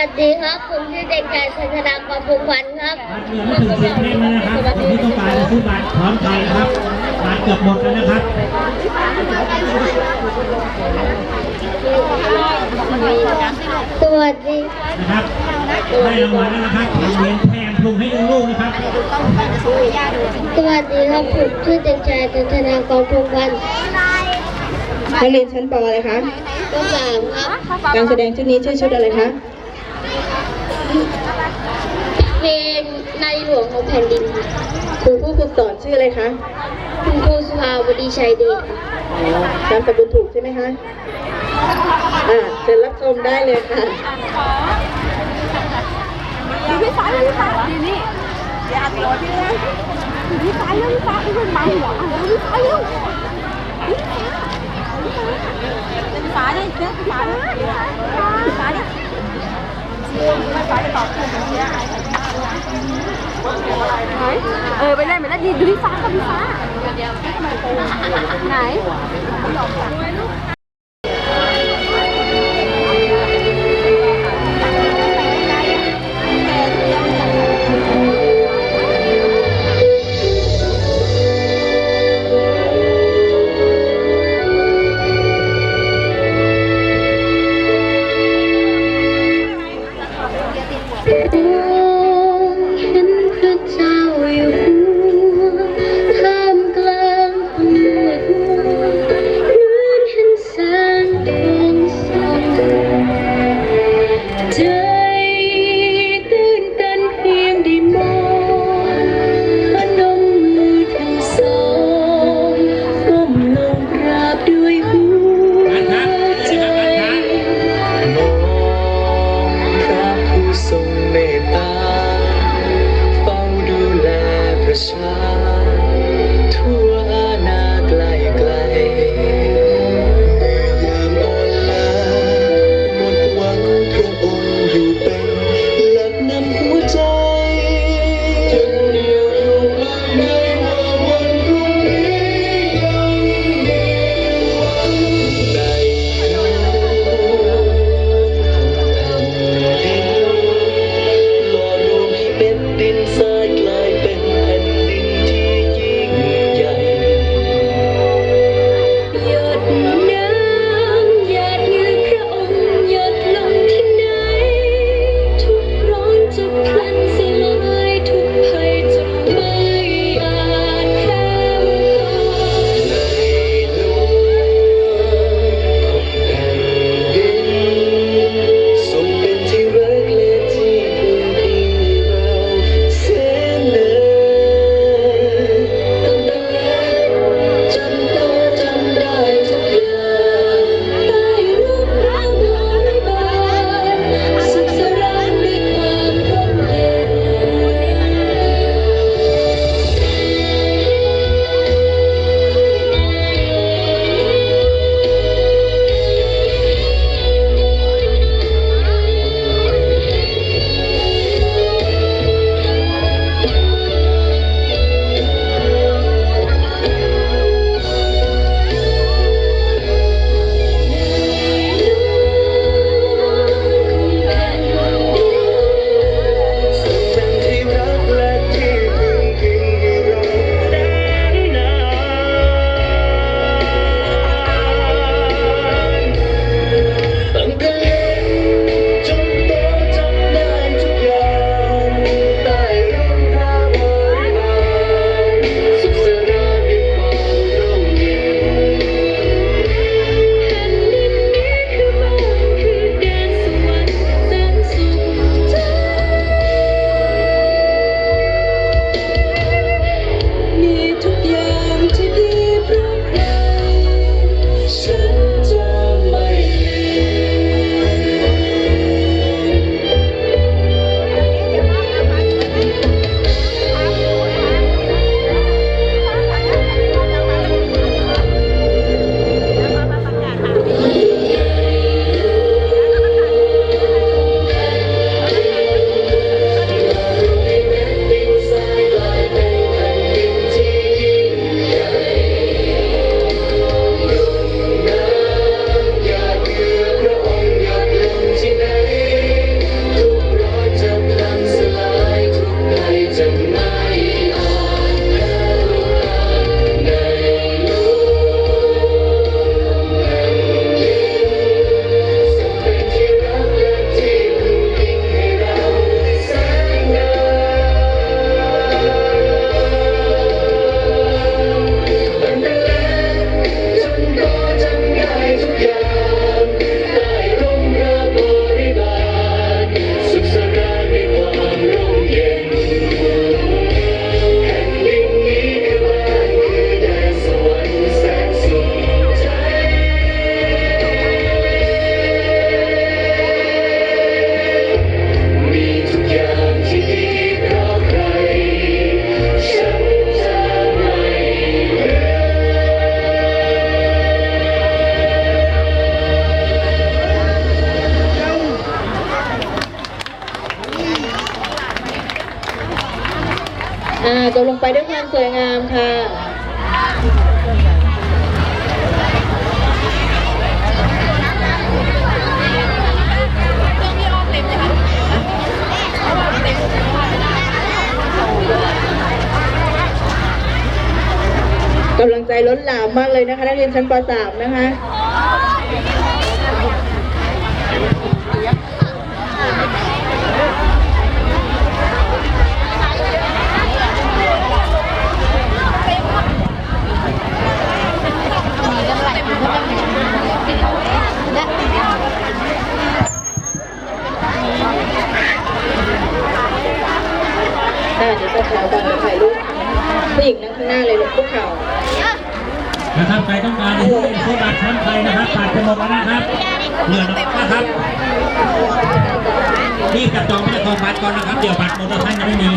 สวัสดีครับ ผมชื่อเด็กชายชัยชนะกรพงพันธ์ครับบัตรเหลือไม่ถึงสิบเพลงแล้วนะครับคนที่ต้องการจะซื้อบัตรพร้อมใจนะครับบัตรเกือบหมดแล้วนะครับสวัสดีนะครับได้รางวัลแล้วนะครับเหรียญแทนพลุงให้ลูกๆนะครับสวัสดีครับผมชื่อเด็กชายชัยชนะกรพงพันธ์นักเรียนชั้นปอะไรคะก็สามครับการแสดงชุดนี้ชื่อชุดอะไรคะ เพลงในหล วงของแผ่นดินครูผู้ฝึกสอนชื่ออะไรคะ คุณครูสุภาวดีชัยเดชนามสกุลถูกใช่ไหมคะ อ่าเชิญรับชมได้เลยค่ะพี่ฟ้าพี่ฟ้าดีนี่เดี๋ยวอัดรถพี่นะพี่ฟ้าเร็วพี่ฟ้าพี่เป็นบังเหรอพี่ฟ้าเร็วพี่ฟ้าดิเจ้าพี่ฟ้าดิพี่ฟ้าดิพี่ฟ้าจะตอบถูกเสียหาย ไหนเออไปเล่นไปเล่นดีดูพี่ฟ้ากับพี่ฟ้าไหน บลงไปด้วยความสวยงามค่ะกำลังใจล้นหลามมากเลยนะคะนักเรียนชั้นป .3 นะคะค่ะ หญิงนั่งข้างหน้าเลยลูกคุกเข่านะครับใครต้องการจะซื้อบัตรพร้อมไทยนะครับบัตรจะหมดแล้วนะครับเหลือน้อยนะครับรีบจับจองไม่ได้ทองบัตรก่อนนะครับ เดี๋ยวบัตรหมดแล้วท่านยังไม่มี